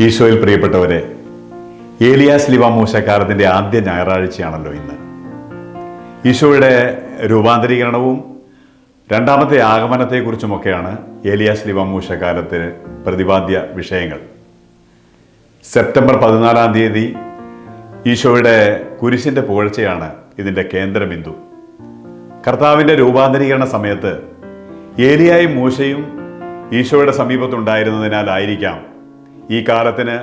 ഈശോയിൽ പ്രിയപ്പെട്ടവരെ ഏലിയാസ് ലിവ മൂശക്കാലത്തിന്റെ ആദ്യ ഞായറാഴ്ചയാണല്ലോ ഇന്ന്. ഈശോയുടെ രൂപാന്തരീകരണവും രണ്ടാമത്തെ ആഗമനത്തെക്കുറിച്ചുമൊക്കെയാണ് ഏലിയാസ് ലിവ മൂശക്കാലത്തിന് പ്രതിപാദ്യ വിഷയങ്ങൾ. സെപ്റ്റംബർ പതിനാലാം തീയതി ഈശോയുടെ കുരിശിന്റെ പുകഴ്ചയാണ് ഇതിന്റെ കേന്ദ്രബിന്ദു. കർത്താവിന്റെ രൂപാന്തരീകരണ സമയത്ത് ഏലിയായും മൂശയും ഈശോയുടെ സമീപത്തുണ്ടായിരുന്നതിനാലായിരിക്കാം ഈ കാലത്തിന്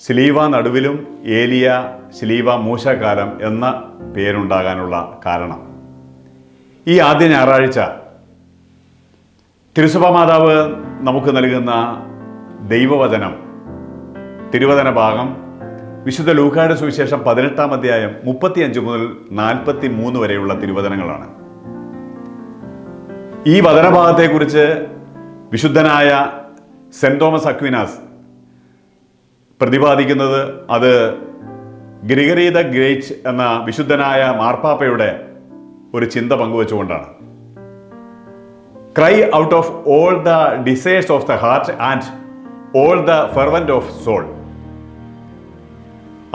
സ്ലീവ നടുവിലും ഏലിയ സ്ലീവ മൂശകാലം എന്ന പേരുണ്ടാകാനുള്ള കാരണം. ഈ ആദ്യ ഞായറാഴ്ച തിരുസഭ മാതാവ് നമുക്ക് നൽകുന്ന ദൈവവചനം തിരുവചന ഭാഗം വിശുദ്ധ ലൂക്കായുടെ സുവിശേഷം പതിനെട്ടാം അധ്യായം മുപ്പത്തിയഞ്ച് മുതൽ നാൽപ്പത്തി മൂന്ന് വരെയുള്ള തിരുവചനങ്ങളാണ്. ഈ വചനഭാഗത്തെക്കുറിച്ച് വിശുദ്ധനായ സെന്റ് തോമസ് അക്വിനാസ് പ്രതിപാദിക്കുന്നത് അത് ഗ്രിഗറി ദ ഗ്രേറ്റ് എന്ന വിശുദ്ധനായ മാർപ്പാപ്പയുടെ ഒരു ചിന്ത പങ്കുവച്ചുകൊണ്ടാണ്. Cry out of all the desires of the heart and all the fervent of soul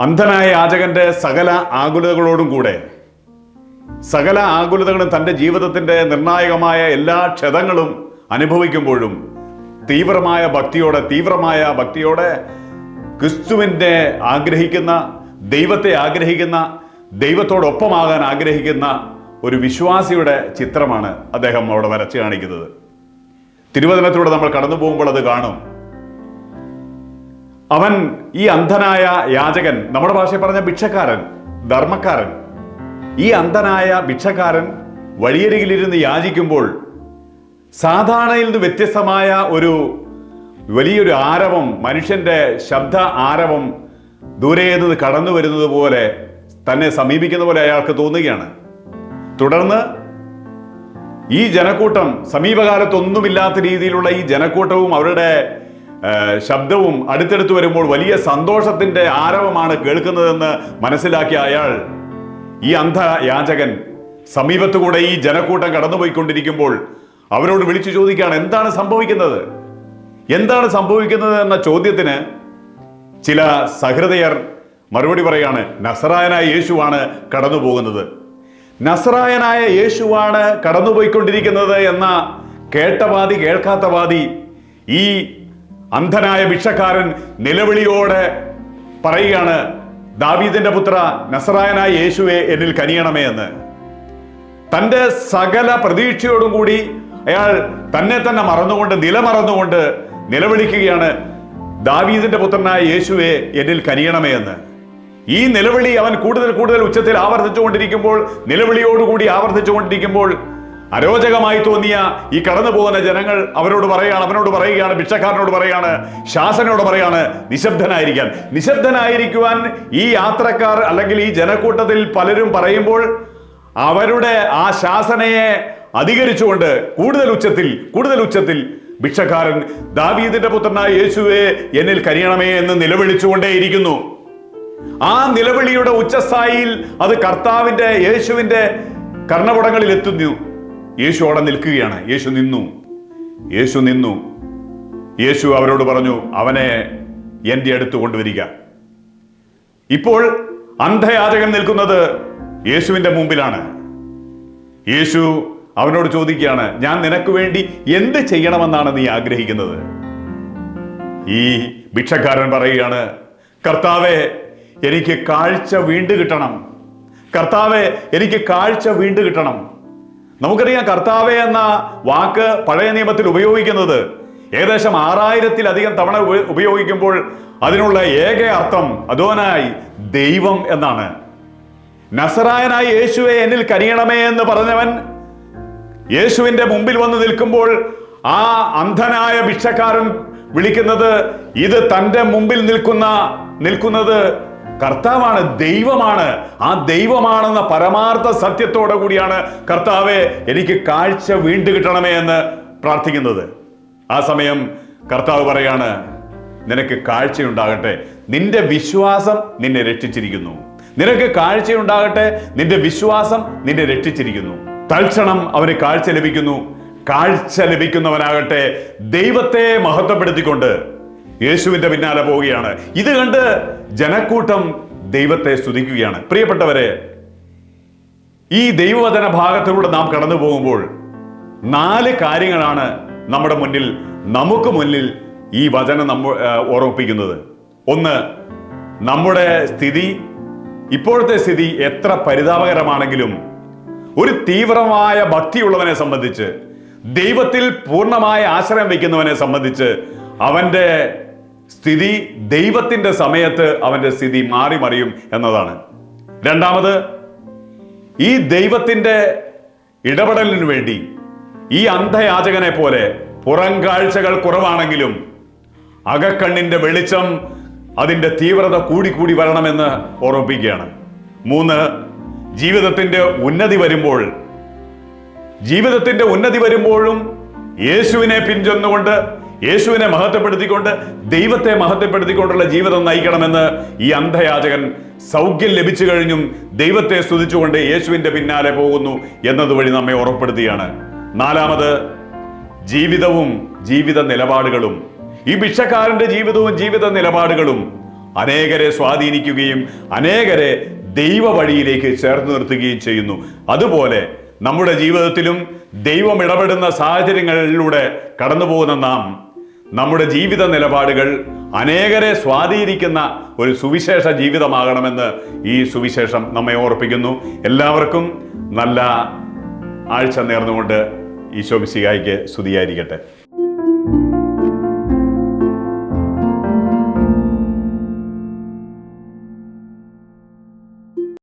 അന്ധനായ യാചകന്റെ സകല ആകുലതകളോടും കൂടെ സകല ആകുലതകളും തന്റെ ജീവിതത്തിന്റെ നിർണായകമായ എല്ലാ ക്ഷതങ്ങളും അനുഭവിക്കുമ്പോഴും തീവ്രമായ ഭക്തിയോടെ തീവ്രമായ ഭക്തിയോടെ ക്രിസ്തുവിന്റെ ആഗ്രഹിക്കുന്ന ദൈവത്തെ ആഗ്രഹിക്കുന്ന ദൈവത്തോടൊപ്പമാകാൻ ആഗ്രഹിക്കുന്ന ഒരു വിശ്വാസിയുടെ ചിത്രമാണ് അദ്ദേഹം അവിടെ വരച്ചു കാണിക്കുന്നത്. തിരുവചനത്തിലൂടെ നമ്മൾ കടന്നു പോകുമ്പോൾ അത് കാണും. അവൻ ഈ അന്ധനായ യാചകൻ നമ്മുടെ ഭാഷയിൽ പറഞ്ഞ ഭിക്ഷക്കാരൻ ധർമ്മക്കാരൻ ഈ അന്ധനായ ഭിക്ഷക്കാരൻ വഴിയരികിലിരുന്ന് യാചിക്കുമ്പോൾ സാധാരണയിൽ നിന്ന് വ്യത്യസ്തമായ ഒരു വലിയൊരു ആരവം മനുഷ്യന്റെ ശബ്ദ ആരവം ദൂരെ നിന്ന് കടന്നു വരുന്നത് പോലെ തന്നെ സമീപിക്കുന്ന പോലെ അയാൾക്ക് തോന്നുകയാണ്. തുടർന്ന് ഈ ജനക്കൂട്ടം സമീപകാലത്തൊന്നുമില്ലാത്ത രീതിയിലുള്ള ഈ ജനക്കൂട്ടവും അവരുടെ ശബ്ദവും അടുത്തടുത്ത് വരുമ്പോൾ വലിയ സന്തോഷത്തിന്റെ ആരവമാണ് കേൾക്കുന്നതെന്ന് മനസ്സിലാക്കിയ അയാൾ ഈ അന്ധ യാചകൻ സമീപത്തുകൂടെ ഈ ജനക്കൂട്ടം കടന്നുപോയിക്കൊണ്ടിരിക്കുമ്പോൾ അവരോട് വിളിച്ചു ചോദിക്കുകയാണ് എന്താണ് സംഭവിക്കുന്നത്? എന്താണ് സംഭവിക്കുന്നത് എന്ന ചോദ്യത്തിന് ചില സഹൃദയർ മറുപടി പറയാണ് നസറായനായ യേശുവാണ് കടന്നു പോകുന്നത് നസറായനായ യേശുവാണ് കടന്നുപോയിക്കൊണ്ടിരിക്കുന്നത് എന്ന കേട്ടവാദി കേൾക്കാത്തവാദി കേൾക്കാത്ത വാദി ഈ അന്ധനായ ഭിക്ഷക്കാരൻ നിലവിളിയോടെ പറയുകയാണ് ദാവീദിന്റെ പുത്ര നസറായനായ യേശുവെ എന്നിൽ കനിയണമേ എന്ന്. തന്റെ സകല പ്രതീക്ഷയോടും കൂടി അയാൾ തന്നെ തന്നെ മറന്നുകൊണ്ട് നിലമറന്നുകൊണ്ട് നിലവിളിക്കുകയാണ് ദാവീദിന്റെ പുത്രനായ യേശുവെ എന്നിൽ കനിയണമേ എന്ന്. ഈ നിലവിളി അവൻ കൂടുതൽ കൂടുതൽ ഉച്ചത്തിൽ ആവർത്തിച്ചുകൊണ്ടിരിക്കുമ്പോൾ നിലവിളിയോടുകൂടി ആവർത്തിച്ചുകൊണ്ടിരിക്കുമ്പോൾ അരോചകമായി തോന്നിയ ഈ കടന്നു പോകുന്ന ജനങ്ങൾ അവരോട് പറയുകയാണ് അവനോട് പറയുകയാണ് ഭിക്ഷക്കാരനോട് പറയാണ് ശാസനോട് പറയാണ് നിശബ്ദനായിരിക്കാൻ. നിശബ്ദനായിരിക്കുവാൻ ഈ യാത്രക്കാർ അല്ലെങ്കിൽ ഈ ജനക്കൂട്ടത്തിൽ പലരും പറയുമ്പോൾ അവരുടെ ആ ശാസനയെ അധികരിച്ചുകൊണ്ട് കൂടുതൽ ഉച്ചത്തിൽ കൂടുതൽ ഉച്ചത്തിൽ ഭിക്ഷക്കാരൻ ദാവീദിന്റെ പുത്രനായ യേശുവെ എന്നിൽ കരിയണമേ എന്ന് നിലവിളിച്ചുകൊണ്ടേയിരിക്കുന്നു. ആ നിലവിളിയുടെ ഉച്ചസ്ഥായിയിൽ അത് കർത്താവിന്റെ യേശുവിന്റെ കർണപടങ്ങളിൽ എത്തുന്നു. യേശു അവിടെ നിൽക്കുകയാണ്. യേശു നിന്നു. യേശു നിന്നു. യേശു അവരോട് പറഞ്ഞു അവനെ എന്റെ അടുത്ത് കൊണ്ടുവരിക. ഇപ്പോൾ അന്ധയാചകൻ നിൽക്കുന്നത് യേശുവിന്റെ മുമ്പിലാണ്. യേശു അവനോട് ചോദിക്കുകയാണ് ഞാൻ നിനക്ക് വേണ്ടി എന്ത് ചെയ്യണമെന്നാണ് നീ ആഗ്രഹിക്കുന്നത്? ഈ ഭിക്ഷക്കാരൻ പറയുകയാണ് കർത്താവെ എനിക്ക് കാഴ്ച വീണ്ടു കിട്ടണം. കർത്താവെ എനിക്ക് കാഴ്ച വീണ്ടു കിട്ടണം. നമുക്കറിയാം കർത്താവെ എന്ന വാക്ക് പഴയ നിയമത്തിൽ ഉപയോഗിക്കുന്നത് ഏകദേശം ആറായിരത്തിലധികം തവണ ഉപയോഗിക്കുമ്പോൾ അതിനുള്ള ഏക അർത്ഥം അതോനായി ദൈവം എന്നാണ്. നസറായനായി യേശുവെ എന്നിൽ കരിയണമേ എന്ന് പറഞ്ഞവൻ യേശുവിന്റെ മുമ്പിൽ വന്ന് നിൽക്കുമ്പോൾ ആ അന്ധനായ ഭിക്ഷക്കാരൻ വിളിക്കുന്നത് ഇത് തന്റെ മുമ്പിൽ നിൽക്കുന്ന നിൽക്കുന്നത് കർത്താവാണ് ദൈവമാണ്. ആ ദൈവമാണെന്ന പരമാർത്ഥ സത്യത്തോടെ കൂടിയാണ് കർത്താവെ എനിക്ക് കാഴ്ച വീണ്ടു കിട്ടണമേ എന്ന് പ്രാർത്ഥിക്കുന്നത്. ആ സമയം കർത്താവ് പറയാണ് നിനക്ക് കാഴ്ചയുണ്ടാകട്ടെ. നിന്റെ വിശ്വാസം നിന്നെ രക്ഷിച്ചിരിക്കുന്നു. നിനക്ക് കാഴ്ചയുണ്ടാകട്ടെ. നിന്റെ വിശ്വാസം നിന്നെ രക്ഷിച്ചിരിക്കുന്നു. തൽക്ഷണം അവന് കാഴ്ച ലഭിക്കുന്നു. കാഴ്ച ലഭിക്കുന്നവനാകട്ടെ. ദൈവത്തെ മഹത്വപ്പെടുത്തിക്കൊണ്ട് യേശുവിന്റെ പിന്നാലെ പോവുകയാണ്. ഇത് കണ്ട് ജനക്കൂട്ടം ദൈവത്തെ സ്തുതിക്കുകയാണ്. പ്രിയപ്പെട്ടവരെ ഈ ദൈവവചന ഭാഗത്തിലൂടെ നാം കടന്നു പോകുമ്പോൾ നാല് കാര്യങ്ങളാണ് നമ്മുടെ മുന്നിൽ നമുക്ക് മുന്നിൽ ഈ വചനം നമ്മ ഓർമ്മിപ്പിക്കുന്നത്. ഒന്ന് നമ്മുടെ സ്ഥിതി ഇപ്പോഴത്തെ സ്ഥിതി എത്ര പരിതാപകരമാണെങ്കിലും ഒരു തീവ്രമായ ഭക്തിയുള്ളവനെ സംബന്ധിച്ച് ദൈവത്തിൽ പൂർണമായ ആശ്രയം വയ്ക്കുന്നവനെ സംബന്ധിച്ച് അവന്റെ സ്ഥിതി ദൈവത്തിന്റെ സമയത്ത് അവന്റെ സ്ഥിതി മാറി മറിയും എന്നതാണ്. രണ്ടാമത് ഈ ദൈവത്തിന്റെ ഇടപെടലിന് വേണ്ടി ഈ അന്ധയാചകനെ പോലെ പുറം കാഴ്ചകൾ കുറവാണെങ്കിലും അകക്കണ്ണിന്റെ വെളിച്ചം അതിന്റെ തീവ്രത കൂടിക്കൂടി വരണമെന്ന് ഓർമ്മിപ്പിക്കുകയാണ്. മൂന്ന് ജീവിതത്തിന്റെ ഉന്നതി വരുമ്പോൾ ജീവിതത്തിന്റെ ഉന്നതി വരുമ്പോഴും യേശുവിനെ പിൻചെന്നുകൊണ്ട് യേശുവിനെ മഹത്വപ്പെടുത്തിക്കൊണ്ട് ദൈവത്തെ മഹത്വപ്പെടുത്തിക്കൊണ്ടുള്ള ജീവിതം നയിക്കണമെന്ന് ഈ അന്ധയാചകൻ സൗഖ്യം ലഭിച്ചു കഴിഞ്ഞും ദൈവത്തെ സ്തുതിച്ചുകൊണ്ട് യേശുവിന്റെ പിന്നാലെ പോകുന്നു എന്നതുവഴി നമ്മെ ഉറപ്പെടുത്തുകയാണ് നാലാമത് ജീവിതവും ജീവിത നിലപാടുകളും. ഈ ഭിക്ഷക്കാരന്റെ ജീവിതവും ജീവിത നിലപാടുകളും അനേകരെ സ്വാധീനിക്കുകയും അനേകരെ ദൈവ വഴിയിലേക്ക് ചേർത്ത് നിർത്തുകയും ചെയ്യുന്നു. അതുപോലെ നമ്മുടെ ജീവിതത്തിലും ദൈവം ഇടപെടുന്ന സാഹചര്യങ്ങളിലൂടെ കടന്നു പോകുന്ന നാം നമ്മുടെ ജീവിത നിലപാടുകൾ അനേകരെ സ്വാധീനിക്കുന്ന ഒരു സുവിശേഷ ജീവിതമാകണമെന്ന് ഈ സുവിശേഷം നമ്മെ ഓർപ്പിക്കുന്നു. എല്ലാവർക്കും നല്ല ആഴ്ച നേർന്നുകൊണ്ട് ഈശോ മിശിഹായിക്ക് സ്തുതിയായിരിക്കട്ടെ.